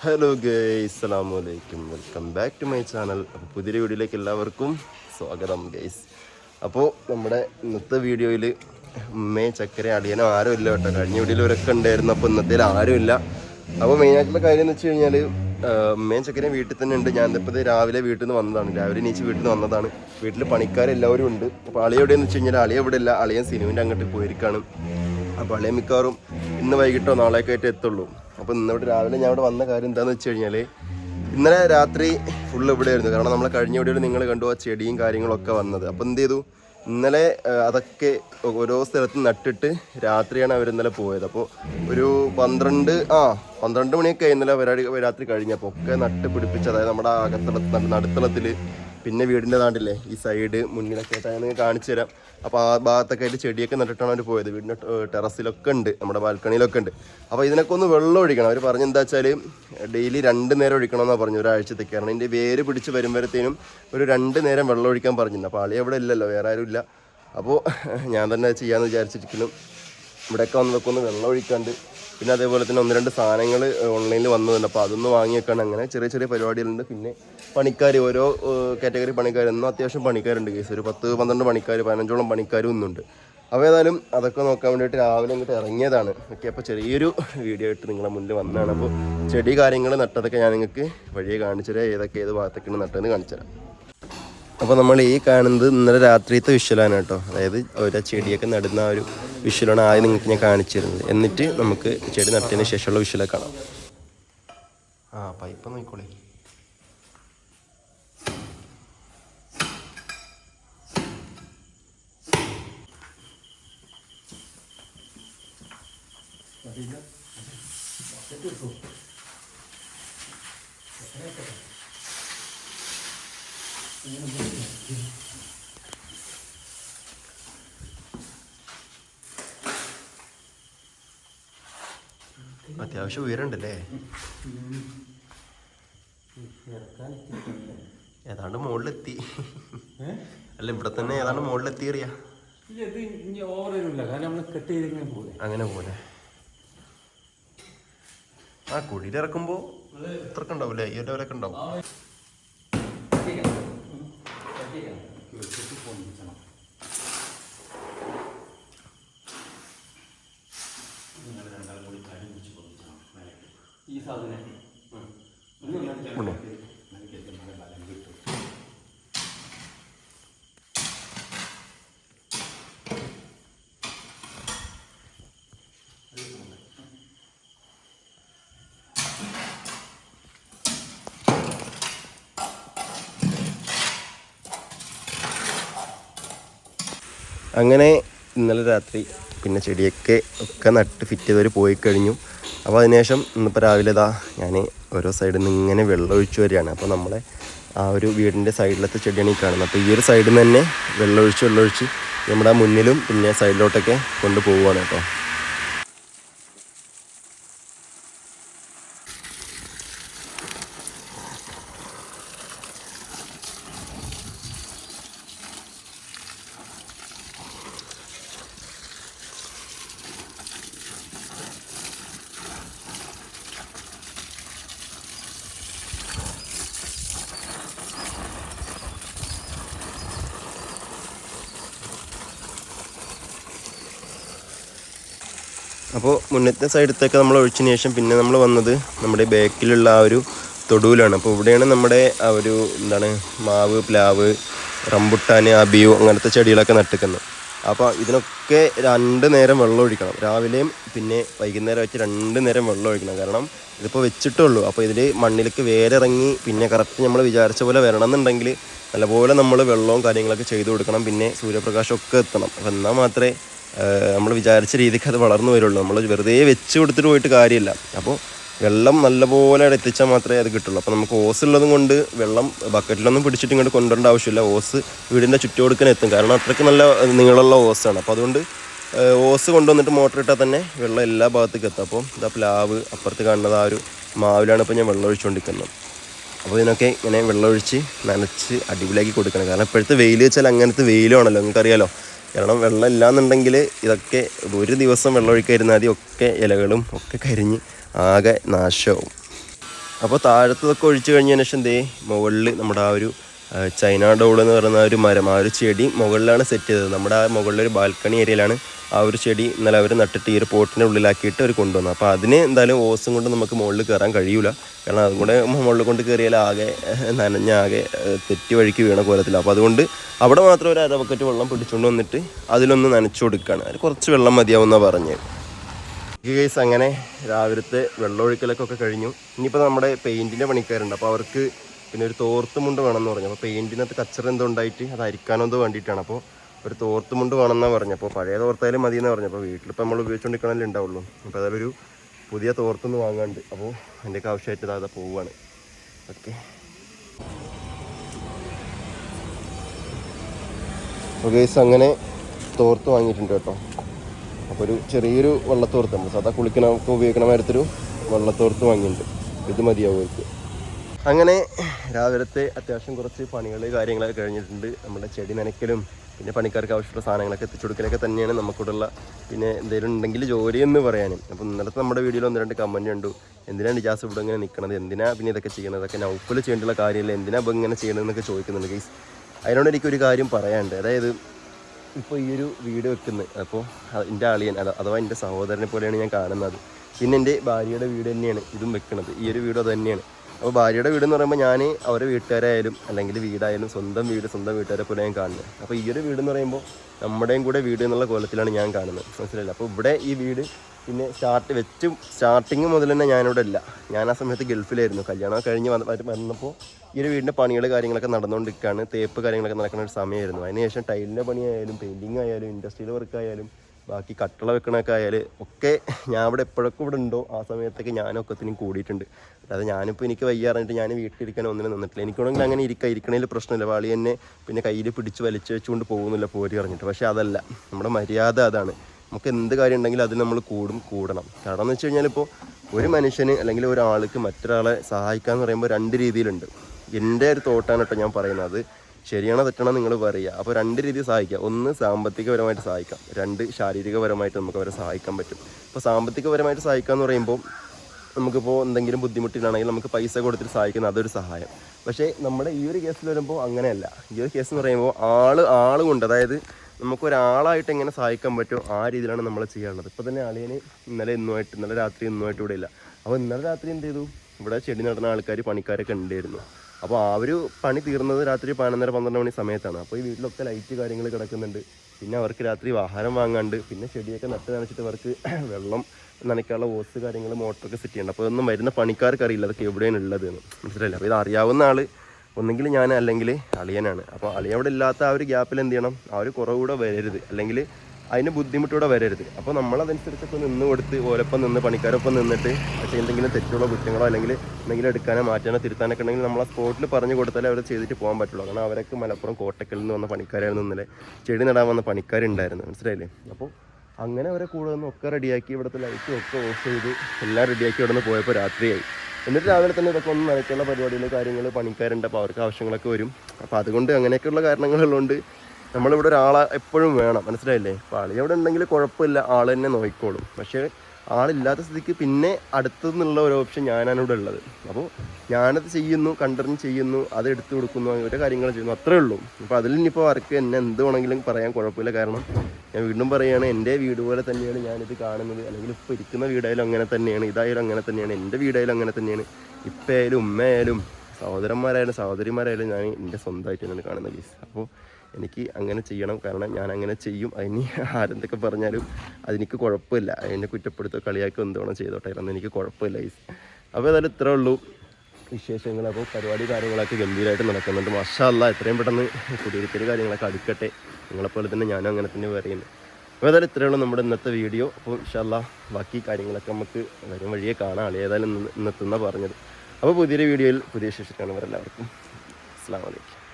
Hello guys അസ്സാം വലൈക്കും welcome back to my channel അപ്പോൾ പുതിയ വീഡിയോയിലേക്ക് എല്ലാവർക്കും സ്വാഗതം ഗൈസ് അപ്പോൾ നമ്മുടെ ഇന്നത്തെ വീഡിയോയിൽ ഉമ്മയും ചക്കര അടിയനോ ആരും ഇല്ല കേട്ടോ. കഴിഞ്ഞ വീഡിയോയിൽ ഇവരൊക്കെ ഉണ്ടായിരുന്നു അപ്പോൾ ഇന്നത്തേൽ ആരും ഇല്ല. അപ്പോൾ മെയിനായിട്ടുള്ള കാര്യം എന്ന് വെച്ച് കഴിഞ്ഞാൽ ഉമ്മയും ചക്കരയും വീട്ടിൽ തന്നെ ഉണ്ട്. ഞാൻ ഇപ്പോൾ രാവിലെ വീട്ടിൽ നിന്ന് വന്നതാണ്. രാവിലെ നീച്ച് വീട്ടിൽ നിന്ന് വന്നതാണ്. വീട്ടിൽ പണിക്കാരെല്ലാവരും ഉണ്ട്. അപ്പോൾ അളിയ എവിടെയെന്ന് വെച്ച് കഴിഞ്ഞാൽ അളിയ ഇവിടെ ഇല്ല. അളിയൻ സിനിമന്റെ അങ്ങോട്ട് പോയിരിക്കാണ്. അപ്പോൾ അളിയ മിക്കവാറും ഇന്ന് വൈകിട്ടോ നാളെയൊക്കെ ആയിട്ട് എത്തുള്ളൂ. അപ്പോൾ ഇന്നിവിടെ രാവിലെ ഞാൻ ഇവിടെ വന്ന കാര്യം എന്താണെന്ന് വെച്ച് കഴിഞ്ഞാൽ ഇന്നലെ രാത്രി ഫുള്ള് ഇവിടെ ആയിരുന്നു. കാരണം നമ്മളെ കഴിഞ്ഞ വീഡിയോയിൽ നിങ്ങൾ കണ്ടു ആ ചെടിയും കാര്യങ്ങളൊക്കെ വന്നത്. അപ്പോൾ എന്ത് ചെയ്തു? ഇന്നലെ അതൊക്കെ ഓരോ സ്ഥലത്ത് നട്ടിട്ട് രാത്രിയാണ് അവർ ഇന്നലെ പോയത്. അപ്പോൾ ഒരു പന്ത്രണ്ട് ആ പന്ത്രണ്ട് മണിയൊക്കെ ഇന്നലെ രാത്രി കഴിഞ്ഞപ്പോൾ ഒക്കെ നട്ട് പിടിപ്പിച്ച് അതായത് നമ്മുടെ അകത്തളത്ത് നടുത്തളത്തിൽ പിന്നെ വീടിന്റെ നാട്ടില്ലേ ഈ സൈഡ് മുന്നിലൊക്കെ ആയിട്ട് ഞാൻ കാണിച്ചു തരാം. അപ്പോൾ ആ ഭാഗത്തൊക്കെ ആയിട്ട് ചെടിയൊക്കെ നട്ടിട്ടാണ് അവർ പോയത്. വീടിന്റെ ടെറസിലൊക്കെ ഉണ്ട് നമ്മുടെ ബാൽക്കണിയിലൊക്കെ ഉണ്ട്. അപ്പോൾ ഇതിനൊക്കെ ഒന്ന് വെള്ളം ഒഴിക്കണം. അവർ പറഞ്ഞു എന്താ വെച്ചാൽ ഡെയിലി രണ്ട് നേരം ഒഴിക്കണമെന്നാണ് പറഞ്ഞു ഒരാഴ്ചത്തേക്ക്. കാരണം ഇതിന്റെ വേര് പിടിച്ച് വരുമ്പോഴത്തേനും ഒരു രണ്ട് നേരം വെള്ളം ഒഴിക്കാൻ പറഞ്ഞിട്ടുണ്ട് അപ്പോൾ ആളി അവിടെ ഇല്ലല്ലോ വേറെ ആരും ഇല്ല. അപ്പോൾ ഞാൻ തന്നെ ചെയ്യാമെന്ന് വിചാരിച്ചിരിക്കുന്നു. ഇവിടെയൊക്കെ വന്നതൊക്കെ ഒന്ന് വെള്ളം ഒഴിക്കാണ്ട്. പിന്നെ അതേപോലെ തന്നെ ഒന്ന് രണ്ട് സാധനങ്ങൾ ഓൺലൈനിൽ വന്നതുണ്ട്. അപ്പോൾ അതൊന്ന് വാങ്ങി അങ്ങനെ ചെറിയ ചെറിയ പരിപാടികളുണ്ട്. പിന്നെ പണിക്കാർ ഓരോ കാറ്റഗറി പണിക്കാർ എന്നും അത്യാവശ്യം പണിക്കാരുണ്ട് കേസ് ഒരു പത്ത് പന്ത്രണ്ട് പണിക്കാർ പതിനഞ്ചോളം പണിക്കാരും ഒന്നുണ്ട് അപ്പോൾ ഏതായാലും അതൊക്കെ നോക്കാൻ വേണ്ടിയിട്ട് രാവിലെ ഇങ്ങോട്ട് ഇറങ്ങിയതാണ്. ഓക്കെ അപ്പോൾ ചെറിയൊരു വീഡിയോ ആയിട്ട് നിങ്ങളുടെ മുന്നിൽ വന്നതാണ്. അപ്പോൾ ചെടി കാര്യങ്ങൾ നട്ടതൊക്കെ ഞാൻ നിങ്ങൾക്ക് വഴിയെ കാണിച്ചു തരാം. ഏതൊക്കെ ഏത് ഭാഗത്തൊക്കെയാണ് നട്ടതെന്ന് കാണിച്ചു തരാം. അപ്പോൾ നമ്മൾ ഈ കാണുന്നത് ഇന്നലെ രാത്രിയത്തെ വിഷ്വലാണ് കേട്ടോ. അതായത് ഓരോ ചെടിയൊക്കെ നടുന്ന ആ ഒരു വിഷ്വലാണ് ആദ്യം നിങ്ങൾക്ക് ഞാൻ കാണിച്ചു തരുന്നത്. എന്നിട്ട് നമുക്ക് ചെടി നട്ടതിന് ശേഷമുള്ള വിഷ്വലൊക്കെ കാണാം. ആ പൈപ്പ് നോക്കിക്കോളി അത്യാവശ്യം ഉയരണ്ടല്ലേ ഏതാണ്ട് മുകളിലെത്തി. അല്ല ഇവിടെ തന്നെ ഏതാണ്ട് മുകളിലെത്തി അറിയാ ഇല്ല ഇത് ഇനി ഓവറില്ല കാരണം നമ്മൾ കെട്ട് ചെയ്തിങ്ങനെ പോലെ അങ്ങനെ പോലെ ആ കുഴിയിൽ ഇറക്കുമ്പോ ഇത്രക്ക് ഉണ്ടാവില്ലേ ഈ ഒരു ലെവലൊക്കെ ഉണ്ടാവും ഈ സാധനം അങ്ങനെ ഇന്നലെ രാത്രി പിന്നെ ചെടിയൊക്കെ ഒക്കെ നട്ട് ഫിറ്റ് ചെയ്തവർ പോയി കഴിഞ്ഞു അപ്പോൾ അതിനുശേഷം ഇന്നിപ്പോൾ രാവിലെ ഇതാ ഞാൻ ഓരോ സൈഡിൽ നിന്ന് ഇങ്ങനെ വെള്ളം ഒഴിച്ചു വരികയാണ്. അപ്പോൾ നമ്മളെ ആ ഒരു വീടിന്റെ സൈഡിലത്തെ ചെടിയാണ് ഈ കാണുന്നത്. അപ്പോൾ ഈ ഒരു സൈഡിൽ നിന്ന് തന്നെ വെള്ളമൊഴിച്ച് വെള്ളമൊഴിച്ച് നമ്മുടെ മുന്നിലും പിന്നെ സൈഡിലോട്ടൊക്കെ കൊണ്ടുപോവുകയാണ് കേട്ടോ. അപ്പോൾ മുന്നത്തെ സൈഡത്തേക്ക് നമ്മൾ ഒഴിച്ചതിന് ശേഷം പിന്നെ നമ്മൾ വന്നത് നമ്മുടെ ബാക്കിലുള്ള ആ ഒരു തൊടുവിലാണ്. അപ്പോൾ ഇവിടെയാണ് നമ്മുടെ ആ ഒരു എന്താണ് മാവ് പ്ലാവ് റംബുട്ടാൻ അബിയു അങ്ങനത്തെ ചെടികളൊക്കെ നട്ടിക്കുന്നത് അപ്പോൾ ഇതിനൊക്കെ രണ്ട് നേരം വെള്ളം ഒഴിക്കണം. രാവിലെയും പിന്നെ വൈകുന്നേരം വെച്ച് രണ്ട് നേരം വെള്ളം ഒഴിക്കണം. കാരണം ഇതിപ്പോൾ വെച്ചിട്ടുള്ളൂ. അപ്പോൾ ഇതിൽ മണ്ണിലേക്ക് വേരിറങ്ങി പിന്നെ കറക്റ്റ് നമ്മൾ വിചാരിച്ച പോലെ വരണം എന്നുണ്ടെങ്കിൽ നല്ലപോലെ നമ്മൾ വെള്ളവും കാര്യങ്ങളൊക്കെ ചെയ്തു കൊടുക്കണം. പിന്നെ സൂര്യപ്രകാശമൊക്കെ എത്തണം. അപ്പോൾ എന്നാൽ മാത്രമേ നമ്മൾ വിചാരിച്ച രീതിക്ക് അത് വളർന്നു വരുള്ളൂ. നമ്മൾ വെറുതെ വെച്ച് കൊടുത്തിട്ട് പോയിട്ട് കാര്യമില്ല. അപ്പോൾ വെള്ളം നല്ലപോലെ അവിടെ എത്തിച്ചാൽ മാത്രമേ അത് കിട്ടുള്ളൂ. അപ്പോൾ നമുക്ക് ഓസ് ഉള്ളതും കൊണ്ട് വെള്ളം ബക്കറ്റിലൊന്നും പിടിച്ചിട്ട് ഇങ്ങോട്ട് കൊണ്ടുവരേണ്ട ആവശ്യമില്ല. ഓസ് വീടിന്റെ ചുറ്റുകൊടുക്കാൻ എത്തും. കാരണം അത്രയ്ക്ക് നല്ല നീളമുള്ള ഓസാണ്. അപ്പോൾ അതുകൊണ്ട് ഓസ് കൊണ്ടുവന്നിട്ട് മോട്ടർ ഇട്ടാൽ തന്നെ വെള്ളം എല്ലാ ഭാഗത്തേക്കും എത്തും. അപ്പോൾ ഇതാ പ്ലാവ് അപ്പുറത്ത് കാണുന്നത് ആ ഒരു മാവിലാണ് ഇപ്പോൾ ഞാൻ വെള്ളം ഒഴിച്ചുകൊണ്ടിരിക്കുന്നത്. അപ്പോൾ ഇതിനൊക്കെ ഇങ്ങനെ വെള്ളമൊഴിച്ച് നനച്ച് അടിപൊളിയാക്കി കൊടുക്കണം. കാരണം ഇപ്പോഴത്തെ വെയിൽ വെച്ചാൽ അങ്ങനത്തെ വെയിലാണല്ലോ നിങ്ങൾക്കറിയാലോ. കാരണം വെള്ളം ഇല്ലാന്നുണ്ടെങ്കിൽ ഇതൊക്കെ ഒരു ദിവസം വെള്ളമൊഴിക്കായിരുന്നാൽ മതി ഒക്കെ ഇലകളും ഒക്കെ കരിഞ്ഞ് ആകെ നാശമാവും അപ്പോൾ താഴത്തതൊക്കെ ഒഴിച്ചു കഴിഞ്ഞതിന് ശേഷം ദേ മുകളിൽ നമ്മുടെ ആ ഒരു ചൈന ഡോൾ എന്ന് പറയുന്ന ഒരു മരം ആ ഒരു ചെടി മുകളിലാണ് സെറ്റ് ചെയ്തത്. നമ്മുടെ ആ മുകളിലൊരു ബാൽക്കണി ഏരിയയിലാണ് ആ ഒരു ചെടി ഇന്നലെ അവർ നട്ടിട്ട് ഈ ഒരു പോട്ടിന്റെ ഉള്ളിലാക്കിയിട്ട് അവർ കൊണ്ടുവന്നു. അപ്പോൾ അതിന് എന്തായാലും ഓസും കൊണ്ട് നമുക്ക് മുകളിൽ കയറാൻ കഴിയൂല. കാരണം അതും കൂടെ മുകളിൽ കൊണ്ട് കയറിയാൽ ആകെ നനഞ്ഞ ആകെ തെറ്റി വഴിക്ക് വീണ കോലത്തിൽ അപ്പോൾ അതുകൊണ്ട് അവിടെ മാത്രം ഒരു അര ബക്കറ്റ് വെള്ളം പിടിച്ചുകൊണ്ട് വന്നിട്ട് അതിലൊന്ന് നനച്ചു കൊടുക്കുകയാണ് അതിൽ കുറച്ച് വെള്ളം മതിയാവുന്ന പറഞ്ഞത് കേസ് അങ്ങനെ രാവിലത്തെ വെള്ളമൊഴിക്കലൊക്കെ കഴിഞ്ഞു. ഇനിയിപ്പോൾ നമ്മുടെ പെയിന്റിന്റെ പണിക്കാരുണ്ട്. അപ്പോൾ അവർക്ക് പിന്നെ ഒരു തോർത്തുമുണ്ട് വേണമെന്ന് പറഞ്ഞു. അപ്പോൾ പെയിന്റിനകത്ത് കച്ചറ എന്തോ ഉണ്ടായിട്ട് അത് അരിക്കാനോ എന്തോ വേണ്ടിയിട്ടാണ്. അപ്പോൾ ഒരു തോർത്തുമുണ്ട് വേണമെന്നാണ് പറഞ്ഞു അപ്പോൾ പഴയ തോർത്തായാലും മതി എന്ന് പറഞ്ഞു അപ്പോൾ വീട്ടിലിപ്പോൾ നമ്മൾ ഉപയോഗിച്ചുകൊണ്ടിരിക്കണമല്ലേ ഉണ്ടാവുള്ളൂ. അപ്പോൾ ഒരു പുതിയ തോർത്തൊന്ന് വാങ്ങാണ്ട്. അപ്പോൾ അതിന്റെയൊക്കെ ആവശ്യമായിട്ട് അതാ പോവുകയാണ് ഓക്കെ. ഗൈസ് അങ്ങനെ തോർത്ത് വാങ്ങിയിട്ടുണ്ട് കേട്ടോ. അപ്പോൾ ഒരു ചെറിയൊരു വെള്ളത്തോർത്ത്. നമ്മൾ സാധാ കുളിക്കണമൊക്കെ ഉപയോഗിക്കണ മാതിരത്തൊരു വെള്ളത്തോർത്ത് വാങ്ങിയിട്ടുണ്ട്. ഇത് മതിയാവും അവർക്ക്. അങ്ങനെ രാവിലത്തെ അത്യാവശ്യം കുറച്ച് പണികൾ കാര്യങ്ങളൊക്കെ കഴിഞ്ഞിട്ടുണ്ട്. നമ്മുടെ ചെടി നനയ്ക്കലും പിന്നെ പണിക്കാർക്ക് ആവശ്യമുള്ള സാധനങ്ങളൊക്കെ എത്തിച്ചു കൊടുക്കലൊക്കെ തന്നെയാണ് നമുക്കിവിടെയുള്ള പിന്നെ എന്തെങ്കിലും ഉണ്ടെങ്കിൽ ജോലി എന്ന് പറയാനും. അപ്പോൾ ഇന്നലത്തെ നമ്മുടെ വീഡിയോയിൽ ഒന്ന് രണ്ട് കമന്റ് കണ്ടു. എന്തിനാണ് ഇജാസ് ഇവിടെ ഇങ്ങനെ നിൽക്കുന്നത് എന്തിനാ പിന്നെ ഇതൊക്കെ ചെയ്യുന്നത് അതൊക്കെ നൗപ്പിൽ ചെയ്യേണ്ടുള്ള കാര്യമില്ല? എന്തിനാ ഇപ്പം ഇങ്ങനെ ചെയ്യണമെന്നൊക്കെ ചോദിക്കുന്നുണ്ട് ഗൈസ് അതിനോട് എനിക്കൊരു കാര്യം പറയാനുണ്ട്. അതായത് ഇപ്പോൾ ഈ ഒരു വീട് വെക്കുന്നത് അപ്പോൾ എന്റെ അളിയൻ അഥവാ എന്റെ സഹോദരനെ പോലെയാണ് ഞാൻ കാണുന്നത്. പിന്നെ എന്റെ ഭാര്യയുടെ വീട് തന്നെയാണ് ഇതും വെക്കുന്നത് ഈ ഒരു വീട് അത് തന്നെയാണ്. അപ്പോൾ ഭാര്യയുടെ വീട് എന്ന് പറയുമ്പോൾ ഞാൻ അവരുടെ വീട്ടുകാരായാലും അല്ലെങ്കിൽ വീടായാലും സ്വന്തം വീട് സ്വന്തം വീട്ടുകാരെ പോലെ ഞാൻ കാണുന്നത്. അപ്പോൾ ഈ ഒരു വീട് എന്ന് പറയുമ്പോൾ നമ്മുടെയും കൂടെ വീട് എന്നുള്ള കോലത്തിലാണ് ഞാൻ കാണുന്നത്. മനസ്സിലായില്ല? അപ്പോൾ ഇവിടെ ഈ വീട് പിന്നെ സ്റ്റാർട്ട് വെച്ച് സ്റ്റാർട്ടിങ് മുതൽ തന്നെ ഞാനിവിടെ ഇല്ല. ഞാൻ ആ സമയത്ത് ഗൾഫിലായിരുന്നു. കല്യാണം കഴിഞ്ഞ് വന്ന് വന്ന് വന്നപ്പോൾ ഈ ഒരു വീടിന്റെ പണികൾ കാര്യങ്ങളൊക്കെ നടന്നുകൊണ്ടിരിക്കുകയാണ് തേപ്പ് കാര്യങ്ങളൊക്കെ നടക്കുന്ന ഒരു സമയമായിരുന്നു അതിനുശേഷം ടൈലിന്റെ പണിയായാലും പെയിന്റിങ് ആയാലും ഇൻഡസ്ട്രിയൽ വർക്ക് ആയാലും ബാക്കി കട്ടള വെക്കണൊക്കെ ആയാൽ ഒക്കെ ഞാൻ ഇവിടെ എപ്പോഴൊക്കെ ഇവിടെ ഉണ്ടോ ആ സമയത്തൊക്കെ ഞാനൊക്കത്തിനും കൂടിയിട്ടുണ്ട്. അതായത് ഞാനിപ്പോൾ എനിക്ക് വയ്യാറിഞ്ഞിട്ട് ഞാൻ വീട്ടിലിരിക്കാൻ ഒന്നിനും നിന്നിട്ടില്ല. എനിക്കാണെങ്കിൽ അങ്ങനെ ഇരിക്കുക ഇരിക്കണതിൽ പ്രശ്നമില്ല. വാളി തന്നെ പിന്നെ കയ്യിൽ പിടിച്ച് വലിച്ചു വെച്ചുകൊണ്ട് പോകുന്നില്ല പോരി അറിഞ്ഞിട്ട് പക്ഷേ അതല്ല നമ്മുടെ മര്യാദ അതാണ്. നമുക്ക് എന്ത് കാര്യം ഉണ്ടെങ്കിലും അതിൽ നമ്മൾ കൂടും കൂടണം. കാരണം എന്ന് വെച്ച് കഴിഞ്ഞാൽ ഇപ്പോൾ ഒരു മനുഷ്യന് അല്ലെങ്കിൽ ഒരാൾക്ക് മറ്റൊരാളെ സഹായിക്കുക എന്ന് പറയുമ്പോൾ രണ്ട് രീതിയിലുണ്ട്. എന്റെ ഒരു തോട്ടാണ് കേട്ടോ ഞാൻ പറയുന്നത്. ശരിയാണോ തെറ്റാണോ നിങ്ങൾ പറയുക. അപ്പോൾ രണ്ട് രീതിയിൽ സഹായിക്കാം. ഒന്ന് സാമ്പത്തികപരമായിട്ട് സഹായിക്കാം. രണ്ട് ശാരീരികപരമായിട്ട് നമുക്ക് അവരെ സഹായിക്കാൻ പറ്റും. അപ്പോൾ സാമ്പത്തികപരമായിട്ട് സഹായിക്കുക എന്ന് പറയുമ്പോൾ നമുക്കിപ്പോൾ എന്തെങ്കിലും ബുദ്ധിമുട്ടിലാണെങ്കിൽ നമുക്ക് പൈസ കൊടുത്തിട്ട് സഹായിക്കുന്ന അതൊരു സഹായം. പക്ഷേ നമ്മുടെ ഈ ഒരു കേസിൽ വരുമ്പോൾ അങ്ങനെയല്ല. ഈ ഒരു കേസ് എന്ന് പറയുമ്പോൾ ആൾ ആളുകൊണ്ട് അതായത് നമുക്കൊരാളായിട്ട് എങ്ങനെ സഹായിക്കാൻ പറ്റുമോ ആ രീതിയിലാണ് നമ്മൾ ചെയ്യാനുള്ളത്. ഇപ്പോൾ തന്നെ അളിയന് ഇന്നലെ ഇന്നുമായിട്ട് ഇന്നലെ രാത്രി ഇന്നുമായിട്ട് ഇവിടെ ഇല്ല. അപ്പോൾ ഇന്നലെ രാത്രി എന്ത് ചെയ്തു? ഇവിടെ ചെടി നടന്ന ആൾക്കാർ പണിക്കാരൊക്കെ ഉണ്ടായിരുന്നു. അപ്പോൾ ആ ഒരു പണി തീർന്നത് രാത്രി പതിനൊന്നര പന്ത്രണ്ട് മണി സമയത്താണ്. അപ്പോൾ ഈ വീട്ടിലൊക്കെ ലൈറ്റ് കാര്യങ്ങൾ കിടക്കുന്നുണ്ട്. പിന്നെ അവർക്ക് രാത്രി ആഹാരം വാങ്ങാണ്ട് പിന്നെ ചെടിയൊക്കെ നട്ട് നനച്ചിട്ട് അവർക്ക് വെള്ളം നനയ്ക്കാനുള്ള ഓസ് കാര്യങ്ങൾ മോട്ടറൊക്കെ സെറ്റ് ചെയ്യണം അപ്പോൾ ഒന്നും വരുന്ന പണിക്കാർക്ക് അറിയില്ല അതൊക്കെ എവിടെയാണ് ഉള്ളത് എന്ന്. അപ്പോൾ ഇത് അറിയാവുന്ന ആൾ ഒന്നെങ്കിൽ ഞാൻ അല്ലെങ്കിൽ അളിയനാണ്. അപ്പോൾ അളിയൻ അവിടെ ഇല്ലാത്ത ആ ഒരു ഗ്യാപ്പിൽ എന്ത് ചെയ്യണം? ആ ഒരു കുറവ് കൂടെ വരരുത്. അല്ലെങ്കിൽ അതിന് ബുദ്ധിമുട്ടൂടെ വരരുത്. അപ്പോൾ നമ്മളതനുസരിച്ചൊക്കെ നിന്ന് കൊടുത്ത് ഓരോപ്പം നിന്ന് പണിക്കാരൊപ്പം നിന്നിട്ട് പക്ഷേ എന്തെങ്കിലും തെറ്റുള്ള കുറ്റങ്ങളോ അല്ലെങ്കിൽ എന്തെങ്കിലും എടുക്കാനോ മാറ്റാനോ തിരുത്താനൊക്കെ ഉണ്ടെങ്കിൽ നമ്മൾ ആ സ്പോട്ടിൽ പറഞ്ഞു കൊടുത്താലേ അവർ ചെയ്തിട്ട് പോകാൻ പറ്റുള്ളൂ. കാരണം അവരൊക്കെ മലപ്പുറം കോട്ടക്കലിൽ നിന്ന് വന്ന പണിക്കാരായിരുന്നു ഇന്നലെ ചെടി നടാൻ വന്ന പണിക്കാരുണ്ടായിരുന്നു. മനസ്സിലായില്ലേ? അപ്പോൾ അങ്ങനെ അവരെ കൂടെ നിന്ന് ഒക്കെ റെഡിയാക്കി ഇവിടുത്തെ ലൈറ്റും ഒക്കെ ഓഫ് ചെയ്ത് എല്ലാം റെഡിയാക്കി ഇവിടെ നിന്ന് പോയപ്പോൾ രാത്രിയായി. എന്നിട്ട് രാവിലെ തന്നെ ഇതൊക്കെ ഒന്ന് നനയ്ക്കുള്ള പരിപാടികൾ കാര്യങ്ങൾ പണിക്കാരുണ്ട്. അപ്പോൾ അവർക്ക് ആവശ്യങ്ങളൊക്കെ വരും. അപ്പോൾ അതുകൊണ്ട് അങ്ങനെയൊക്കെയുള്ള കാരണങ്ങളുള്ളതുകൊണ്ട് നമ്മളിവിടെ ഒരാളെ എപ്പോഴും വേണം. മനസ്സിലായില്ലേ? അപ്പോൾ ആൾ അവിടെ ഉണ്ടെങ്കിൽ കുഴപ്പമില്ല. ആൾ തന്നെ നോക്കിക്കോളും. പക്ഷേ ആളില്ലാത്ത സ്ഥിതിക്ക് പിന്നെ അടുത്തുനിന്നുള്ള ഒരു ഓപ്ഷൻ ഞാനാണ് ഇവിടെ ഉള്ളത്. അപ്പോൾ ഞാനത് ചെയ്യുന്നു കണ്ടറിഞ്ഞ് ചെയ്യുന്നു അത് എടുത്തു കൊടുക്കുന്നു ഓരോ കാര്യങ്ങൾ ചെയ്യുന്നു അത്രേ ഉള്ളൂ. അപ്പോൾ അതിൽ ഇനിയിപ്പോൾ വർക്ക് എന്നെ എന്ത് വേണമെങ്കിലും പറയാൻ കുഴപ്പമില്ല. കാരണം ഞാൻ വീണ്ടും പറയുകയാണ് എന്റെ വീട് പോലെ തന്നെയാണ് ഞാനിത് കാണുന്നത്. അല്ലെങ്കിൽ ഇപ്പോൾ ഇരിക്കുന്ന വീടായാലും അങ്ങനെ തന്നെയാണ് ഇതായാലും അങ്ങനെ തന്നെയാണ് എന്റെ വീടായാലും അങ്ങനെ തന്നെയാണ്. ഇപ്പയായാലും ഉമ്മയായാലും സഹോദരന്മാരായാലും സഹോദരിമാരായാലും ഞാൻ എന്റെ സ്വന്തമായിട്ട് തന്നെയാണ് കാണുന്നത് കേസ് അപ്പോൾ എനിക്ക് അങ്ങനെ ചെയ്യണം. കാരണം ഞാൻ അങ്ങനെ ചെയ്യും. അതിന് ആരെന്തൊക്കെ പറഞ്ഞാലും അതെനിക്ക് കുഴപ്പമില്ല. അതിനെ കുറ്റപ്പെടുത്തോ കളിയാക്കോ എന്ത് വേണം ചെയ്തോട്ടെ. കാരണം എനിക്ക് കുഴപ്പമില്ല ഈസ് അപ്പോൾ ഏതായാലും ഇത്രേ ഉള്ളൂ. വിശേഷങ്ങൾ അപ്പോൾ പരിപാടി കാര്യങ്ങളൊക്കെ ഗംഭീരമായിട്ട് നടക്കുന്നുണ്ട്. മഷാല്ല എത്രയും പെട്ടെന്ന് കുടിയിരുത്തൽ കാര്യങ്ങളൊക്കെ അടുക്കട്ടെ. നിങ്ങളെപ്പോലെ തന്നെ ഞാനും അങ്ങനെ തന്നെ പറയുന്നു അപ്പോൾ ഏതായാലും ഉള്ളൂ നമ്മുടെ ഇന്നത്തെ വീഡിയോ. അപ്പോൾ ഇൻഷാല്ല ബാക്കി കാര്യങ്ങളൊക്കെ നമുക്ക് വരും വഴിയെ കാണാം. ആളെ ഏതായാലും ഇന്ന് ഇന്നെത്തുന്ന പറഞ്ഞത്. അപ്പോൾ പുതിയൊരു വീഡിയോയിൽ പുതിയ ശേഷിക്കാണ് എല്ലാവർക്കും അസ്സാം വലൈക്കും